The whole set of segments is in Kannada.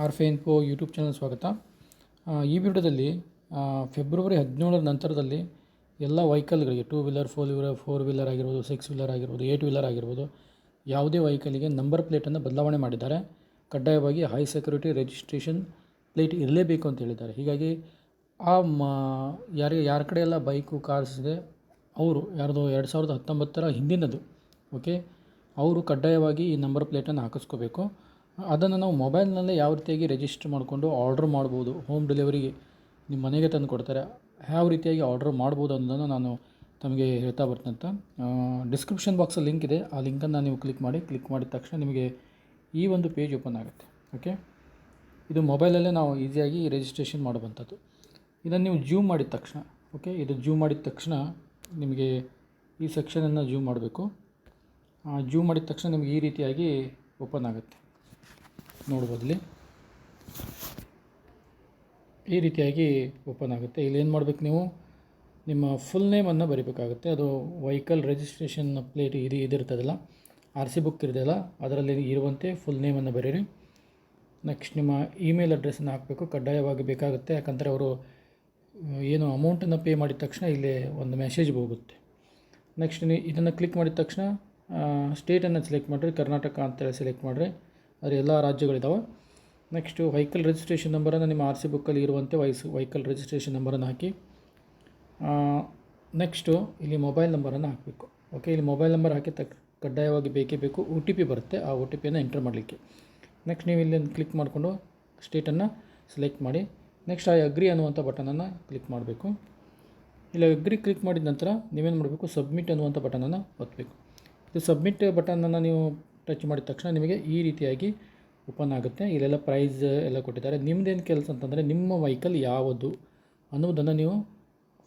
R in info YouTube channel ಸ್ವಾಗತ. ಈ ವಿಡಿಯೋದಲ್ಲಿ ಫೆಬ್ರವರಿ ಹದಿನೇಳರ ನಂತರದಲ್ಲಿ ಎಲ್ಲ ವೆಹಿಕಲ್ಗಳಿಗೆ two wheeler four wheeler four wheeler ಆಗಿರ್ಬೋದು ಸಿಕ್ಸ್ ವೀಲರ್ ಆಗಿರ್ಬೋದು ಏಯ್ಟ್ ವೀಲರ್ ಆಗಿರ್ಬೋದು, ಯಾವುದೇ ವೆಹಿಕಲ್ಗೆ ನಂಬರ್ ಪ್ಲೇಟನ್ನು ಬದಲಾವಣೆ ಮಾಡಿದ್ದಾರೆ. ಕಡ್ಡಾಯವಾಗಿ ಹೈ ಸೆಕ್ಯೂರಿಟಿ ರಿಜಿಸ್ಟ್ರೇಷನ್ ಪ್ಲೇಟ್ ಇರಲೇಬೇಕು ಅಂತ ಹೇಳಿದ್ದಾರೆ. ಹೀಗಾಗಿ ಆ, ಮ, ಯಾರಿಗೆ, ಯಾರ ಕಡೆ ಎಲ್ಲ ಬೈಕು ಕಾರ್ಸ್ ಇದೆ, ಅವರು ಯಾರ್ದು ಎರಡು ಸಾವಿರದ ಹತ್ತೊಂಬತ್ತರ ಹಿಂದಿನದು ಓಕೆ ಅವರು ಕಡ್ಡಾಯವಾಗಿ ಈ ನಂಬರ್ ಪ್ಲೇಟನ್ನು ಹಾಕಿಸ್ಕೋಬೇಕು. ಅದನ್ನು ನಾವು ಮೊಬೈಲ್ನಲ್ಲೇ ಯಾವ ರೀತಿಯಾಗಿ ರಿಜಿಸ್ಟರ್ ಮಾಡಿಕೊಂಡು ಆರ್ಡ್ರ್ ಮಾಡ್ಬೋದು, ಹೋಮ್ ಡೆಲಿವರಿಗೆ ನಿಮ್ಮ ಮನೆಗೆ ತಂದು ಕೊಡ್ತಾರೆ, ಯಾವ ರೀತಿಯಾಗಿ ಆರ್ಡ್ರ್ ಮಾಡ್ಬೋದು ಅನ್ನೋದನ್ನು ನಾನು ತಮಗೆ ಹೇಳ್ತಾ ಬರ್ತಂತ ಡಿಸ್ಕ್ರಿಪ್ಷನ್ ಬಾಕ್ಸಲ್ಲಿ ಲಿಂಕ್ ಇದೆ. ಆ ಲಿಂಕನ್ನು ನೀವು ಕ್ಲಿಕ್ ಮಾಡಿ ಕ್ಲಿಕ್ ಮಾಡಿದ ತಕ್ಷಣ ನಿಮಗೆ ಈ ಒಂದು ಪೇಜ್ ಓಪನ್ ಆಗುತ್ತೆ. ಓಕೆ ಇದು ಮೊಬೈಲಲ್ಲೇ ನಾವು ಈಸಿಯಾಗಿ ರಿಜಿಸ್ಟ್ರೇಷನ್ ಮಾಡುವಂಥದ್ದು. ಇದನ್ನು ನೀವು ಜೂಮ್ ಮಾಡಿದ ತಕ್ಷಣ ಓಕೆ ಇದು ಜೂಮ್ ಮಾಡಿದ ತಕ್ಷಣ ನಿಮಗೆ ಈ ಸೆಕ್ಷನನ್ನು ಜೂಮ್ ಮಾಡಬೇಕು. ಜೂಮ್ ಮಾಡಿದ ತಕ್ಷಣ ನಿಮಗೆ ಈ ರೀತಿಯಾಗಿ ಓಪನ್ ಆಗುತ್ತೆ. ನೋಡ್ಬೋದು ಇಲ್ಲಿ. ಈ ರೀತಿಯಾಗಿ ಓಪನ್ ಆಗುತ್ತೆ. ಇಲ್ಲಿ ಏನು ಮಾಡಬೇಕು ನೀವು? ನಿಮ್ಮ ಫುಲ್ ನೇಮನ್ನು ಬರಿಬೇಕಾಗುತ್ತೆ. ಅದು ವೆಹಿಕಲ್ ರಿಜಿಸ್ಟ್ರೇಷನ್ ಪ್ಲೇಟ್ ಇದು, ಇದಿರ್ತದಲ್ಲ? ಆರ್ ಸಿ ಬುಕ್ ಇರ್ತದಲ್ಲ, ಅದರಲ್ಲಿ ಇರುವಂತೆ ಫುಲ್ ನೇಮನ್ನು ಬರೀರಿ. ನೆಕ್ಸ್ಟ್ ನಿಮ್ಮ ಇಮೇಲ್ ಅಡ್ರೆಸ್ಸನ್ನು ಹಾಕಬೇಕು. ಕಡ್ಡಾಯವಾಗಿ ಬೇಕಾಗುತ್ತೆ. ಯಾಕಂದರೆ ಅವರು, ಏನು ಅಮೌಂಟನ್ನು ಪೇ ಮಾಡಿದ ತಕ್ಷಣ ಇಲ್ಲಿ ಒಂದು ಮೆಸೇಜ್ ಹೋಗುತ್ತೆ. ನೆಕ್ಸ್ಟ್ ಇದನ್ನು ಕ್ಲಿಕ್ ಮಾಡಿದ ತಕ್ಷಣ ಸ್ಟೇಟನ್ನು ಸೆಲೆಕ್ಟ್ ಮಾಡಿರಿ. ಕರ್ನಾಟಕ ಅಂತೇಳಿ ಸೆಲೆಕ್ಟ್ ಮಾಡಿರಿ. ಅದು ಎಲ್ಲ ರಾಜ್ಯಗಳಿದ್ದಾವೆ ನೆಕ್ಸ್ಟು ವೆಹಿಕಲ್ ರಿಜಿಸ್ಟ್ರೇಷನ್ ನಂಬರನ್ನು ನಿಮ್ಮ ಆರ್ ಸಿ ಬುಕ್ಕಲ್ಲಿ ಇರುವಂತೆ ವಯಸ್ಸು ವೆಹಿಕಲ್ ರಿಜಿಸ್ಟ್ರೇಷನ್ ನಂಬರನ್ನು ಹಾಕಿ. ನೆಕ್ಸ್ಟು ಇಲ್ಲಿ ಮೊಬೈಲ್ ನಂಬರನ್ನು ಹಾಕಬೇಕು. ಓಕೆ ಇಲ್ಲಿ ಮೊಬೈಲ್ ನಂಬರ್ ಹಾಕಿ ತಕ್ಕ ಕಡ್ಡಾಯವಾಗಿ ಬೇಕೇ ಬೇಕು ಒ ಟಿ ಪಿ ಬರುತ್ತೆ, ಆ ಒ ಟಿ ಪಿಯನ್ನು ಎಂಟರ್ ಮಾಡಲಿಕ್ಕೆ. ನೆಕ್ಸ್ಟ್ ನೀವು ಇಲ್ಲಿ ಕ್ಲಿಕ್ ಮಾಡಿಕೊಂಡು ಸ್ಟೇಟನ್ನು ಸೆಲೆಕ್ಟ್ ಮಾಡಿ. ನೆಕ್ಸ್ಟ್ ಆ ಅಗ್ರಿ ಅನ್ನುವಂಥ ಬಟನನ್ನು ಕ್ಲಿಕ್ ಮಾಡಬೇಕು. ಇಲ್ಲಿ ಅಗ್ರಿ ಕ್ಲಿಕ್ ಮಾಡಿದ ನಂತರ ನೀವೇನು ಮಾಡಬೇಕು ಸಬ್ಮಿಟ್ ಅನ್ನುವಂಥ ಬಟನನ್ನು ಒತ್ತಬೇಕು ಇದು ಸಬ್ಮಿಟ್ ಬಟನನ್ನು ನೀವು ಟಚ್ ಮಾಡಿದ ತಕ್ಷಣ ನಿಮಗೆ ಈ ರೀತಿಯಾಗಿ ಓಪನ್ ಆಗುತ್ತೆ. ಇಲ್ಲೆಲ್ಲ ಪ್ರೈಸ್ ಎಲ್ಲ ಕೊಟ್ಟಿದ್ದಾರೆ. ನಿಮ್ಮದೇನು ಕೆಲಸ ಅಂತಂದರೆ ನಿಮ್ಮ ವೆಹಿಕಲ್ ಯಾವುದು ಅನ್ನೋದನ್ನು ನೀವು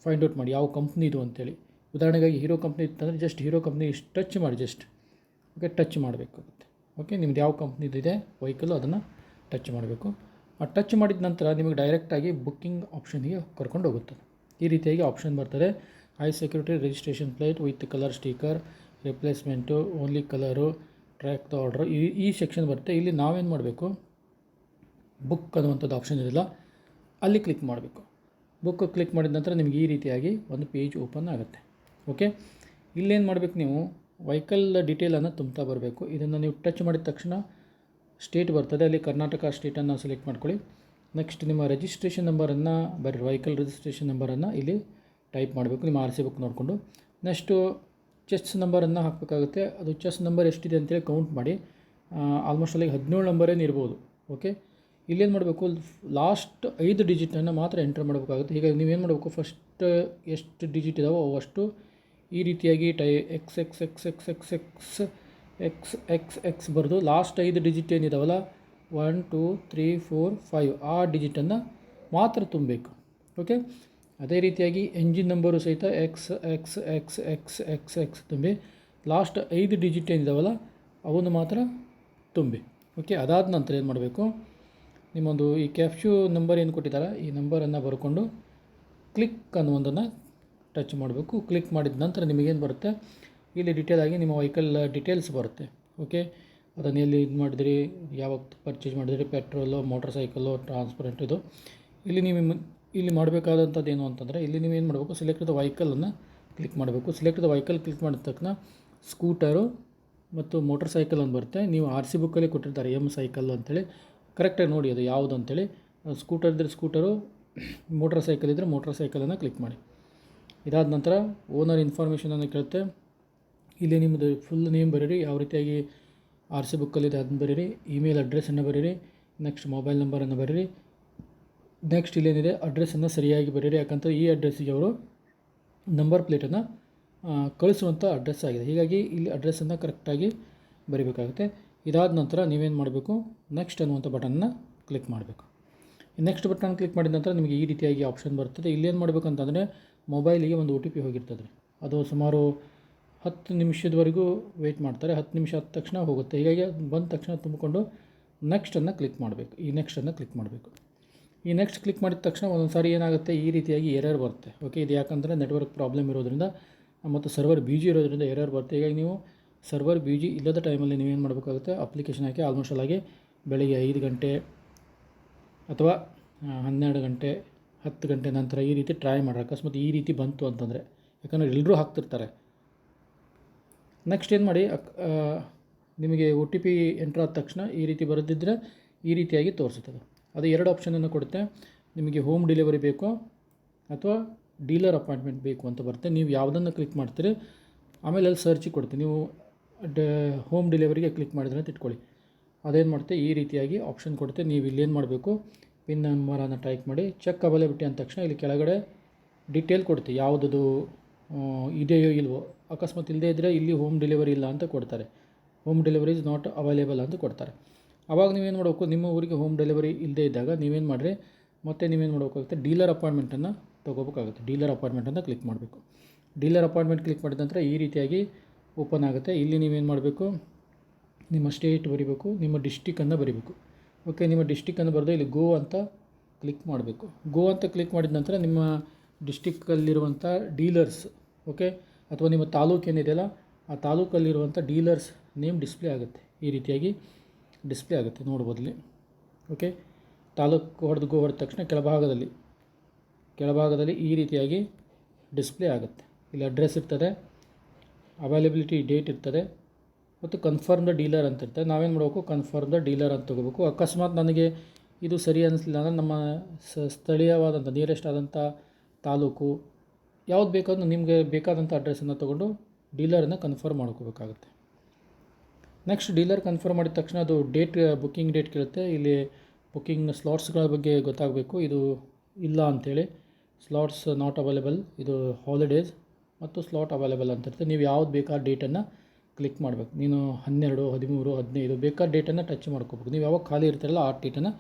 ಫೈಂಡ್ ಔಟ್ ಮಾಡಿ. ಯಾವ ಕಂಪ್ನಿ ಇದು ಅಂತೇಳಿ. ಉದಾಹರಣೆಗಾಗಿ ಹೀರೋ ಕಂಪ್ನಿ ಇತ್ತಂದರೆ ಜಸ್ಟ್ ಹೀರೋ ಕಂಪ್ನಿ ಇಷ್ಟು ಟಚ್ ಮಾಡಿ ಜಸ್ಟ್ ಓಕೆ ಟಚ್ ಮಾಡಬೇಕಾಗುತ್ತೆ. ಓಕೆ ನಿಮ್ದು ಯಾವ ಕಂಪ್ನಿದಿದೆ ವೆಹಿಕಲ್ಲು ಅದನ್ನು ಟಚ್ ಮಾಡಬೇಕು. ಆ ಟಚ್ ಮಾಡಿದ ನಂತರ ನಿಮಗೆ ಡೈರೆಕ್ಟಾಗಿ ಬುಕ್ಕಿಂಗ್ ಆಪ್ಷನ್ಗೆ ಕರ್ಕೊಂಡು ಹೋಗುತ್ತದೆ. ಈ ರೀತಿಯಾಗಿ ಆಪ್ಷನ್ ಬರ್ತದೆ. High security registration plate with colour sticker replacement only colour track the order ಈ ಈ ಸೆಕ್ಷನ್ ಬರುತ್ತೆ. ಇಲ್ಲಿ ನಾವೇನು ಮಾಡಬೇಕು? ಬುಕ್ ಅನ್ನುವಂಥದ್ದು ಆಪ್ಷನ್ ಇರಲ್ಲ. ಅಲ್ಲಿ ಕ್ಲಿಕ್ ಮಾಡಬೇಕು. ಬುಕ್ ಕ್ಲಿಕ್ ಮಾಡಿದ ನಂತರ ನಿಮಗೆ ಈ ರೀತಿಯಾಗಿ ಒಂದು ಪೇಜ್ ಓಪನ್ ಆಗುತ್ತೆ. ಓಕೆ ಇಲ್ಲೇನು ಮಾಡಬೇಕು ನೀವು? ವೆಹಿಕಲ್ ಡೀಟೇಲನ್ನು ತುಂಬ್ತಾ ಬರಬೇಕು. ಇದನ್ನು ನೀವು ಟಚ್ ಮಾಡಿದ ತಕ್ಷಣ ಸ್ಟೇಟ್ ಬರ್ತದೆ. ಅಲ್ಲಿ ಕರ್ನಾಟಕ ಸ್ಟೇಟನ್ನು ಸೆಲೆಕ್ಟ್ ಮಾಡ್ಕೊಳ್ಳಿ. ನೆಕ್ಸ್ಟ್ ನಿಮ್ಮ ರಿಜಿಸ್ಟ್ರೇಷನ್ ನಂಬರನ್ನು ಬರೀ ವೆಹಿಕಲ್ ರಿಜಿಸ್ಟ್ರೇಷನ್ ನಂಬರನ್ನು ಇಲ್ಲಿ ಟೈಪ್ ಮಾಡಬೇಕು. ನಿಮ್ಮ ಆರ್ ಸಿ ಬುಕ್ ನೋಡಿಕೊಂಡು. ನೆಕ್ಸ್ಟು ಚೆಸ್ ನಂಬರನ್ನು ಹಾಕಬೇಕಾಗುತ್ತೆ. ಅದು ಚೆಸ್ ನಂಬರ್ ಎಷ್ಟಿದೆ ಅಂತೇಳಿ ಕೌಂಟ್ ಮಾಡಿ. ಆಲ್ಮೋಸ್ಟ್ ಅಲ್ಲಿಗೆ ಹದಿನೇಳು ನಂಬರೇನು ಇರ್ಬೋದು. ಓಕೆ ಇಲ್ಲೇನು ಮಾಡಬೇಕು? ಲಾಸ್ಟ್ ಐದು ಡಿಜಿಟನ್ನು ಮಾತ್ರ ಎಂಟರ್ ಮಾಡಬೇಕಾಗುತ್ತೆ. ಹೀಗಾಗಿ ನೀವೇನು ಮಾಡಬೇಕು? ಫಸ್ಟ್ ಎಷ್ಟು ಡಿಜಿಟ್ ಇದಾವೋ ಅವಷ್ಟು ಈ ರೀತಿಯಾಗಿ tie X X X X X X X X X ಬರೆದು ಲಾಸ್ಟ್ ಐದು digit ಏನಿದಾವಲ್ಲ? One two three four five ಆ ಡಿಜಿಟನ್ನು ಮಾತ್ರ ತುಂಬಬೇಕು. ಓಕೆ ಅದೇ ರೀತಿಯಾಗಿ ಎಂಜಿನ್ ನಂಬರು ಸಹಿತ X X X X X X ತುಂಬಿ ಲಾಸ್ಟ್ ಐದು ಡಿಜಿಟ್ ಏನಿದಾವಲ್ಲ, ಅವನ್ನು ಮಾತ್ರ ತುಂಬಿ. ಓಕೆ ಅದಾದ ನಂತರ ಏನು ಮಾಡಬೇಕು? ನಿಮ್ಮೊಂದು ಈ ಕ್ಯಾಪ್ಶ್ಯೂ ನಂಬರ್ ಏನು ಕೊಟ್ಟಿದ್ದಾರೆ, ಈ ನಂಬರನ್ನು ಬರ್ಕೊಂಡು ಕ್ಲಿಕ್ ಅನ್ನುವಂದನ್ನು ಟಚ್ ಮಾಡಬೇಕು. ಕ್ಲಿಕ್ ಮಾಡಿದ ನಂತರ ನಿಮಗೇನು ಬರುತ್ತೆ? ಇಲ್ಲಿ ಡಿಟೇಲ್ ಆಗಿ ನಿಮ್ಮ ವೆಹಿಕಲ್ ಡಿಟೇಲ್ಸ್ ಬರುತ್ತೆ. ಓಕೆ ಅದನ್ನು ಎಲ್ಲಿ ಇದು ಮಾಡಿದ್ರಿ, ಯಾವಾಗ ಪರ್ಚೇಸ್ ಮಾಡಿದ್ರಿ ಪೆಟ್ರೋಲು ಮೋಟರ್ ಸೈಕಲು ಟ್ರಾನ್ಸ್ಪರೆಂಟ್ ಇದು. ಇಲ್ಲಿ ನೀವು ಇಲ್ಲಿ ಮಾಡಬೇಕಾದಂಥದ್ದು ಏನು ಅಂತಂದರೆ ಇಲ್ಲಿ ನೀವು ಏನು ಮಾಡಬೇಕು ಸೆಲೆಕ್ಟ್ ದ ವೆಹಿಕಲನ್ನು ಕ್ಲಿಕ್ ಮಾಡಬೇಕು. ಸೆಲೆಕ್ಟ್ ದ ವೆಹಿಕಲ್ ಕ್ಲಿಕ್ ಮಾಡಿದ ತಕ್ಷಣ ಸ್ಕೂಟರು ಮತ್ತು ಮೋಟರ್ ಸೈಕಲ್ ಅಂತ ಬರುತ್ತೆ. ನೀವು ಆರ್ ಸಿ ಬುಕ್ಕಲ್ಲಿ ಕೊಟ್ಟಿರ್ತಾರೆ ಎಂ ಸೈಕಲ್ ಅಂತೇಳಿ. ಕರೆಕ್ಟಾಗಿ ನೋಡಿ ಅದು ಯಾವುದು ಅಂತೇಳಿ. ಸ್ಕೂಟರ್ ಇದ್ದರೆ ಸ್ಕೂಟರು ಮೋಟ್ರ್ ಸೈಕಲ್ ಇದ್ದರೆ ಮೋಟ್ರ್ ಸೈಕಲನ್ನು ಕ್ಲಿಕ್ ಮಾಡಿ. ಇದಾದ ನಂತರ ಓನರ್ ಇನ್ಫಾರ್ಮೇಷನನ್ನು ಕೇಳುತ್ತೆ. ಇಲ್ಲಿ ನಿಮ್ಮದು ಫುಲ್ ನೇಮ್ ಬರೀರಿ, ಯಾವ ರೀತಿಯಾಗಿ ಆರ್ ಸಿ ಬುಕ್ಕಲ್ಲಿದೆ ಅದನ್ನು ಬರೀರಿ ಇಮೇಲ್ ಅಡ್ರೆಸ್ಸನ್ನು ಬರೀರಿ ನೆಕ್ಸ್ಟ್ ಮೊಬೈಲ್ ನಂಬರನ್ನು ಬರೀರಿ. ನೆಕ್ಸ್ಟ್ ಇಲ್ಲೇನಿದೆ? ಅಡ್ರೆಸ್ಸನ್ನು ಸರಿಯಾಗಿ ಬರೀರಿ. ಯಾಕಂತ ಈ ಅಡ್ರೆಸ್ಸಿಗೆ ಅವರು ನಂಬರ್ ಪ್ಲೇಟನ್ನು ಕಳಿಸುವಂಥ ಅಡ್ರೆಸ್ ಆಗಿದೆ. ಹೀಗಾಗಿ ಇಲ್ಲಿ ಅಡ್ರೆಸ್ಸನ್ನು ಕರೆಕ್ಟಾಗಿ ಬರೀಬೇಕಾಗುತ್ತೆ. ಇದಾದ ನಂತರ ನೀವೇನು ಮಾಡಬೇಕು? ನೆಕ್ಸ್ಟ್ ಅನ್ನುವಂಥ ಬಟನ್ನ ಕ್ಲಿಕ್ ಮಾಡಬೇಕು. ನೆಕ್ಸ್ಟ್ ಬಟನ್ ಕ್ಲಿಕ್ ಮಾಡಿದ ನಂತರ ನಿಮಗೆ ಈ ರೀತಿಯಾಗಿ ಆಪ್ಷನ್ ಬರ್ತದೆ. ಇಲ್ಲೇನು ಮಾಡಬೇಕು ಅಂತಂದರೆ ಮೊಬೈಲಿಗೆ ಒಂದು ಒ ಟಿ ಪಿ ಹೋಗಿರ್ತದೆ. ಅದು ಸುಮಾರು ಹತ್ತು ನಿಮಿಷದವರೆಗೂ ವೆಯ್ಟ್ ಮಾಡ್ತಾರೆ. ಹತ್ತು ನಿಮಿಷ ಆದ ತಕ್ಷಣ ಹೋಗುತ್ತೆ. ಹೀಗಾಗಿ ಬಂದ ತಕ್ಷಣ ತುಂಬಿಕೊಂಡು ನೆಕ್ಸ್ಟನ್ನು ಕ್ಲಿಕ್ ಮಾಡಬೇಕು. ಈ ನೆಕ್ಸ್ಟನ್ನು ಕ್ಲಿಕ್ ಮಾಡಬೇಕು. ಈ ನೆಕ್ಸ್ಟ್ ಕ್ಲಿಕ್ ಮಾಡಿದ ತಕ್ಷಣ ಒಂದೊಂದು ಸಾರಿ ಏನಾಗುತ್ತೆ? ಈ ರೀತಿಯಾಗಿ ಎರರ್ ಬರುತ್ತೆ. ಓಕೆ ಇದು ಯಾಕಂದರೆ ನೆಟ್ವರ್ಕ್ ಪ್ರಾಬ್ಲಮ್ ಇರೋದ್ರಿಂದ, ಮತ್ತು ಸರ್ವರ್ ಬಿ ಜಿ ಇರೋದ್ರಿಂದ ಎರರ್ ಬರುತ್ತೆ. ಹೀಗಾಗಿ ನೀವು ಸರ್ವರ್ ಬಿ ಜಿ ಇಲ್ಲದ ಟೈಮಲ್ಲಿ ನೀವೇನು ಮಾಡಬೇಕಾಗುತ್ತೆ? ಅಪ್ಲಿಕೇಶನ್ ಹಾಕಿ ಆಲ್ಮೋಸ್ಟ್ ಆಗಿ ಬೆಳಿಗ್ಗೆ ಐದು ಗಂಟೆ ಅಥವಾ ಹನ್ನೆರಡು ಗಂಟೆ, ಹತ್ತು ಗಂಟೆ ನಂತರ ಈ ರೀತಿ ಟ್ರೈ ಮಾಡೋ ಅಕಸ್ಮಾತ್ ಈ ರೀತಿ ಬಂತು ಅಂತಂದರೆ, ಯಾಕಂದರೆ ಎಲ್ಲರೂ ಹಾಕ್ತಿರ್ತಾರೆ. ನೆಕ್ಸ್ಟ್ ಏನು ಮಾಡಿ? ನಿಮಗೆ ಒ ಟಿ ಪಿ ಎಂಟ್ರ್ ಆದ ತಕ್ಷಣ ಈ ರೀತಿ ಬರೆದಿದ್ದರೆ ಈ ರೀತಿಯಾಗಿ ತೋರಿಸುತ್ತದೆ. ಅದು ಎರಡು ಆಪ್ಷನನ್ನು ಕೊಡುತ್ತೆ. ನಿಮಗೆ ಹೋಮ್ ಡೆಲಿವರಿ ಬೇಕೋ ಅಥವಾ ಡೀಲರ್ ಅಪಾಯಿಂಟ್ಮೆಂಟ್ ಬೇಕು ಅಂತ ಬರುತ್ತೆ. ನೀವು ಯಾವುದನ್ನು ಕ್ಲಿಕ್ ಮಾಡ್ತೀರಿ, ಆಮೇಲೆ ಅಲ್ಲಿ ಸರ್ಚಿಗೆ ಕೊಡ್ತೀವಿ ನೀವು ಡ ಹೋಮ್ ಡೆಲಿವರಿಗೆ ಕ್ಲಿಕ್ ಮಾಡಿದ್ರೆ ಅಂತ ಇಟ್ಕೊಳ್ಳಿ. ಅದೇನು ಮಾಡುತ್ತೆ? ಈ ರೀತಿಯಾಗಿ ಆಪ್ಷನ್ ಕೊಡುತ್ತೆ. ನೀವು ಇಲ್ಲೇನು ಮಾಡಬೇಕು? ಪಿನ್ ನಂಬರನ್ನು ಟೈಪ್ ಮಾಡಿ ಚೆಕ್ ಅವೈಲಬಿಲಿಟಿ ಅಂದ ತಕ್ಷಣ ಇಲ್ಲಿ ಕೆಳಗಡೆ ಡಿಟೇಲ್ ಕೊಡುತ್ತೆ. ಯಾವುದದು ಇದೆಯೋ ಇಲ್ವೋ. ಅಕಸ್ಮಾತ್ ಇಲ್ಲದೇ ಇದ್ದರೆ ಇಲ್ಲಿ ಹೋಮ್ ಡೆಲಿವರಿ ಇಲ್ಲ ಅಂತ ಕೊಡ್ತಾರೆ. Home delivery is not available ಅಂತ ಕೊಡ್ತಾರೆ. ಆವಾಗ ನೀವೇನು ಮಾಡಬೇಕು? ನಿಮ್ಮ ಊರಿಗೆ ಹೋಮ್ ಡೆಲಿವರಿ ಇಲ್ಲದೇ ಇದ್ದಾಗ ನೀವೇನು ಮಾಡಿರಿ? ಮತ್ತೆ ನೀವೇನು ಮಾಡಬೇಕಾಗುತ್ತೆ? ಡೀಲರ್ ಅಪಾಯಿಂಟ್ಮೆಂಟನ್ನು ತೊಗೋಬೇಕಾಗುತ್ತೆ. ಡೀಲರ್ ಅಪಾಯಿಂಟ್ಮೆಂಟನ್ನು ಕ್ಲಿಕ್ ಮಾಡಬೇಕು. ಡೀಲರ್ ಅಪಾಯಿಂಟ್ಮೆಂಟ್ ಕ್ಲಿಕ್ ಮಾಡಿದ ನಂತರ ಈ ರೀತಿಯಾಗಿ ಓಪನ್ ಆಗುತ್ತೆ. ಇಲ್ಲಿ ನೀವೇನು ಮಾಡಬೇಕು? ನಿಮ್ಮ ಸ್ಟೇಟ್ ಬರಿಬೇಕು. ನಿಮ್ಮ ಡಿಸ್ಟಿಕನ್ನು ಬರಿಬೇಕು. ಓಕೆ ನಿಮ್ಮ ಡಿಸ್ಟಿಕನ್ನು ಬರೆದು ಇಲ್ಲಿ ಗೋ ಅಂತ ಕ್ಲಿಕ್ ಮಾಡಬೇಕು. ಗೋ ಅಂತ ಕ್ಲಿಕ್ ಮಾಡಿದ ನಂತರ ನಿಮ್ಮ ಡಿಸ್ಟಿಕ್ಕಲ್ಲಿರುವಂಥ ಡೀಲರ್ಸ್ ಓಕೆ ಅಥವಾ ನಿಮ್ಮ ತಾಲೂಕು ಏನಿದೆಯಲ್ಲ, ಆ ತಾಲೂಕಲ್ಲಿರುವಂಥ ಡೀಲರ್ಸ್ ನೇಮ್ ಡಿಸ್ಪ್ಲೇ ಆಗುತ್ತೆ. ಈ ರೀತಿಯಾಗಿ ಡಿಸ್ಪ್ಲೇ ಆಗುತ್ತೆ ನೋಡ್ಬೋದು ಇಲ್ಲಿ ಓಕೆ ತಾಲೂಕು ಹೊಡೆದು ಹೊಡೆದ ತಕ್ಷಣ ಕೆಳಭಾಗದಲ್ಲಿ ಕೆಳಭಾಗದಲ್ಲಿ ಈ ರೀತಿಯಾಗಿ ಡಿಸ್ಪ್ಲೇ ಆಗುತ್ತೆ. ಇಲ್ಲಿ ಅಡ್ರೆಸ್ ಇರ್ತದೆ ಅವೈಲೇಬಿಲಿಟಿ ಡೇಟ್ ಇರ್ತದೆ, ಮತ್ತು ಕನ್ಫರ್ಮ್ ದ ಡೀಲರ್ ಅಂತ ಇರ್ತದೆ. ನಾವೇನು ಮಾಡಬೇಕು? ಕನ್ಫರ್ಮ್ ದ ಡೀಲರ್ ಅಂತ ತೊಗೋಬೇಕು. ಅಕಸ್ಮಾತ್ ನನಗೆ ಇದು ಸರಿ ಅನ್ನಿಸ್ಲಿಲ್ಲ ಅಂದರೆ ನಮ್ಮ ಸ್ಥಳೀಯವಾದಂಥ ನಿಯರೆಸ್ಟ್ ಆದಂಥ ತಾಲೂಕು, ಯಾವ್ದು ಬೇಕಾದ್ರೂ ನಿಮಗೆ ಬೇಕಾದಂಥ ಅಡ್ರೆಸ್ಸನ್ನು ತೊಗೊಂಡು ಡೀಲರನ್ನು ಕನ್ಫರ್ಮ್ ಮಾಡ್ಕೋಬೇಕಾಗುತ್ತೆ. ನೆಕ್ಸ್ಟ್ ಡೀಲರ್ ಕನ್ಫರ್ಮ್ ಮಾಡಿದ ತಕ್ಷಣ ಅದು ಡೇಟ್ ಬುಕ್ಕಿಂಗ್ ಡೇಟ್ ಕೇಳುತ್ತೆ. ಇಲ್ಲಿ ಬುಕ್ಕಿಂಗ್ ಸ್ಲಾಟ್ಸ್ಗಳ ಬಗ್ಗೆ ಗೊತ್ತಾಗಬೇಕು. ಇದು ಇಲ್ಲ ಅಂಥೇಳಿ ಸ್ಲಾಟ್ಸ್ ನಾಟ್ ಅವೈಲೇಬಲ್ ಇದು ಹಾಲಿಡೇಸ್ ಮತ್ತು ಸ್ಲಾಟ್ ಅವೈಲೇಬಲ್ ಅಂತ ಇರುತ್ತೆ. ನೀವು ಯಾವ್ದು ಬೇಕಾದ ಡೇಟನ್ನು ಕ್ಲಿಕ್ ಮಾಡಬೇಕು. ನೀನು ಹನ್ನೆರಡು, ಹದಿಮೂರು, ಹದಿನೈದು ಬೇಕಾದ ಡೇಟನ್ನು ಟಚ್ ಮಾಡ್ಕೋಬೇಕು. ನೀವು ಯಾವಾಗ ಖಾಲಿ ಇರ್ತೀರಲ್ಲ ಆ ಡೇಟನ್ನು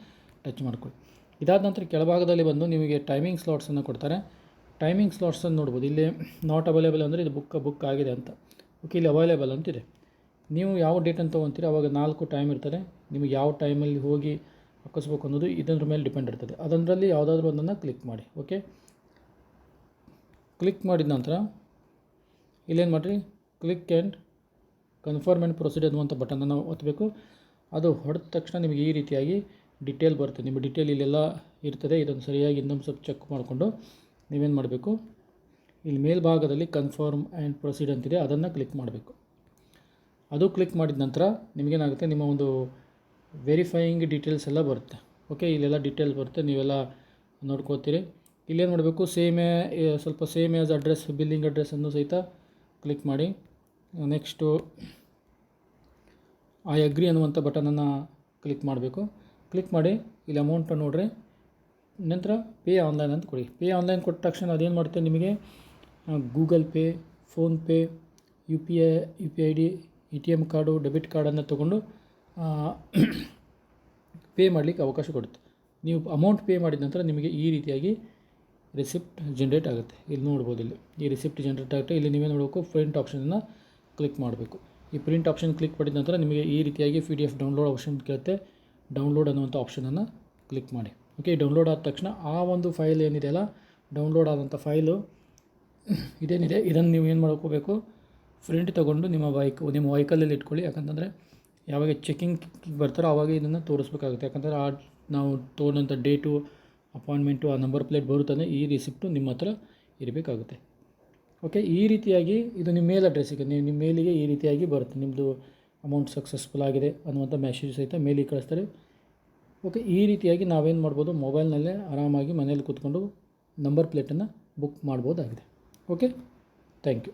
ಟಚ್ ಮಾಡ್ಕೊಳ್ಳಿ. ಇದಾದ ನಂತರ ಕೆಳಭಾಗದಲ್ಲಿ ಬಂದು ನಿಮಗೆ ಟೈಮಿಂಗ್ ಸ್ಲಾಟ್ಸನ್ನು ಕೊಡ್ತಾರೆ. ಟೈಮಿಂಗ್ ಸ್ಲಾಟ್ಸನ್ನು ನೋಡ್ಬೋದು. ಇಲ್ಲಿ ನಾಟ್ ಅವೈಲೇಬಲ್ ಅಂದರೆ ಇದು ಬುಕ್ ಬುಕ್ ಆಗಿದೆ ಅಂತ. ಓಕೆ ಇಲ್ಲಿ ಅವೈಲೇಬಲ್ ಅಂತಿದೆ ನೀವು ಯಾವ ಡೇಟನ್ನು ತೊಗೊತೀರಿ ಅವಾಗ ನಾಲ್ಕು ಟೈಮ್ ಇರ್ತದೆ. ನಿಮಗೆ ಯಾವ ಟೈಮಲ್ಲಿ ಹೋಗಿ ಹಾಕಿಸ್ಬೇಕು ಅನ್ನೋದು ಇದರ ಮೇಲೆ ಡಿಪೆಂಡ್ ಇರ್ತದೆ. ಅದರಲ್ಲಿ ಯಾವುದಾದ್ರೂ ಒಂದನ್ನು ಕ್ಲಿಕ್ ಮಾಡಿ ಓಕೆ ಕ್ಲಿಕ್ ಮಾಡಿದ ನಂತರ ಇಲ್ಲೇನು ಮಾಡಿರಿ? Click and confirm and proceed ಅನ್ನುವಂಥ ಬಟನನ್ನು ನಾವು ಒತ್ತಬೇಕು ಅದು ಹೊಡೆದ ತಕ್ಷಣ ನಿಮಗೆ ಈ ರೀತಿಯಾಗಿ ಡಿಟೇಲ್ ಬರುತ್ತೆ. ನಿಮ್ಮ ಡಿಟೇಲ್ ಇಲ್ಲೆಲ್ಲ ಇರ್ತದೆ. ಇದನ್ನು ಸರಿಯಾಗಿ ಇನ್ನೊಂದು ಸ್ವಲ್ಪ ಚೆಕ್ ಮಾಡಿಕೊಂಡು ನೀವೇನು ಮಾಡಬೇಕು? ಇಲ್ಲಿ ಮೇಲ್ಭಾಗದಲ್ಲಿ ಕನ್ಫರ್ಮ್ ಆ್ಯಂಡ್ ಪ್ರೊಸೀಡ್ ಅಂತಿದೆ. ಅದನ್ನು ಕ್ಲಿಕ್ ಮಾಡಬೇಕು. ಅದು ಕ್ಲಿಕ್ ಮಾಡಿದ ನಂತರ ನಿಮಗೇನಾಗುತ್ತೆ? ನಿಮ್ಮ ಒಂದು ವೆರಿಫೈಯಿಂಗ್ ಡೀಟೇಲ್ಸ್ ಎಲ್ಲ ಬರುತ್ತೆ. ಓಕೆ ಇಲ್ಲೆಲ್ಲ ಡೀಟೇಲ್ ಬರುತ್ತೆ. ನೀವೆಲ್ಲ ನೋಡ್ಕೋತೀರಿ ಇಲ್ಲೇನು ಮಾಡಬೇಕು? ಸೇಮ್ ಸ್ವಲ್ಪ ಸೇಮ್ ಆ್ಯಸ್ ಅಡ್ರೆಸ್ ಬಿಲ್ಲಿಂಗ್ ಅಡ್ರೆಸ್ಸನ್ನು ಸಹಿತ ಕ್ಲಿಕ್ ಮಾಡಿ. ನೆಕ್ಸ್ಟು ಐ ಅಗ್ರಿ ಅನ್ನುವಂಥ ಬಟನನ್ನು ಕ್ಲಿಕ್ ಮಾಡಬೇಕು. ಕ್ಲಿಕ್ ಮಾಡಿ, ಇಲ್ಲಿ ಅಮೌಂಟನ್ನು ನೋಡ್ರಿ. ನಂತರ ಪೇ ಆನ್ಲೈನ್ ಅಂತ ಕೊಡಿ. ಪೇ ಆನ್ಲೈನ್ ಕೊಟ್ಟ ತಕ್ಷಣ ಅದೇನು ಮಾಡುತ್ತೆ ನಿಮಗೆ? Google Pay PhonePe U P I U P I D A T M card, debit ಕಾರ್ಡನ್ನು ತೊಗೊಂಡು ಪೇ ಮಾಡಲಿಕ್ಕೆ ಅವಕಾಶ ಕೊಡುತ್ತೆ. ನೀವು ಅಮೌಂಟ್ ಪೇ ಮಾಡಿದ ನಂತರ ನಿಮಗೆ ಈ ರೀತಿಯಾಗಿ ರಿಸಿಪ್ಟ್ ಜನ್ರೇಟ್ ಆಗುತ್ತೆ. ಇಲ್ಲಿ ನೋಡ್ಬೋದು ಇಲ್ಲಿ. ಈ ರಿಸಿಪ್ಟ್ ಜನ್ರೇಟ್ ಆಗುತ್ತೆ. ಇಲ್ಲಿ ನೀವೇ ನೋಡಬೇಕು ಪ್ರಿಂಟ್ ಆಪ್ಷನನ್ನು ಕ್ಲಿಕ್ ಮಾಡಬೇಕು. ಈ ಪ್ರಿಂಟ್ ಆಪ್ಷನ್ ಕ್ಲಿಕ್ ಮಾಡಿದ ನಂತರ ನಿಮಗೆ ಈ ರೀತಿಯಾಗಿ P D F download option ಕೇಳುತ್ತೆ. ಡೌನ್ಲೋಡ್ ಅನ್ನುವಂಥ ಆಪ್ಷನನ್ನು ಕ್ಲಿಕ್ ಮಾಡಿ. ಓಕೆ ಡೌನ್ಲೋಡ್ ಆದ ತಕ್ಷಣ ಆ ಒಂದು ಫೈಲ್ ಏನಿದೆಯಲ್ಲ ಡೌನ್ಲೋಡ್ ಆದಂಥ ಫೈಲು ಇದೇನಿದೆ? ಇದನ್ನು ನೀವು ಏನು ಮಾಡ್ಕೋಬೇಕು? ಪ್ರಿಂಟ್ ತೊಗೊಂಡು ನಿಮ್ಮ ಬೈಕ್, ನಿಮ್ಮ ವೆಹಿಕಲಲ್ಲಿ ಇಟ್ಕೊಳ್ಳಿ. ಯಾಕಂತಂದರೆ ಯಾವಾಗ ಚೆಕಿಂಗ್ ಬರ್ತಾರೋ ಆವಾಗ ಇದನ್ನು ತೋರಿಸ್ಬೇಕಾಗುತ್ತೆ. ಯಾಕಂದರೆ ಆ ನಾವು ತೊಗೊಂಡಂಥ ಡೇಟು, ಅಪಾಯಿಂಟ್ಮೆಂಟು, ಆ ನಂಬರ್ ಪ್ಲೇಟ್ ಬರುತ್ತಾನೆ ಈ ರಿಸಿಪ್ಟು ನಿಮ್ಮ ಹತ್ರ ಇರಬೇಕಾಗುತ್ತೆ. ಓಕೆ, ಈ ರೀತಿಯಾಗಿ ಇದು ನಿಮ್ಮ ಮೇಲ್ ಅಡ್ರೆಸ್ಸಿಗೆ ನೀವು ನಿಮ್ಮ ಮೇಲಿಗೆ ಈ ರೀತಿಯಾಗಿ ಬರುತ್ತೆ. ನಿಮ್ಮದು ಅಮೌಂಟ್ ಸಕ್ಸಸ್ಫುಲ್ ಆಗಿದೆ ಅನ್ನುವಂಥ ಮೆಸೇಜ್ ಸಹಿತ ಮೇಲಿಗೆ ಕಳಿಸ್ತಾರೆ. ಓಕೆ, ಈ ರೀತಿಯಾಗಿ ನಾವೇನು ಮಾಡ್ಬೋದು, ಮೊಬೈಲ್ನಲ್ಲೇ ಆರಾಮಾಗಿ ಮನೇಲಿ ಕೂತ್ಕೊಂಡು ನಂಬರ್ ಪ್ಲೇಟನ್ನು ಬುಕ್ ಮಾಡ್ಬೋದಾಗಿದೆ. Okay, thank you.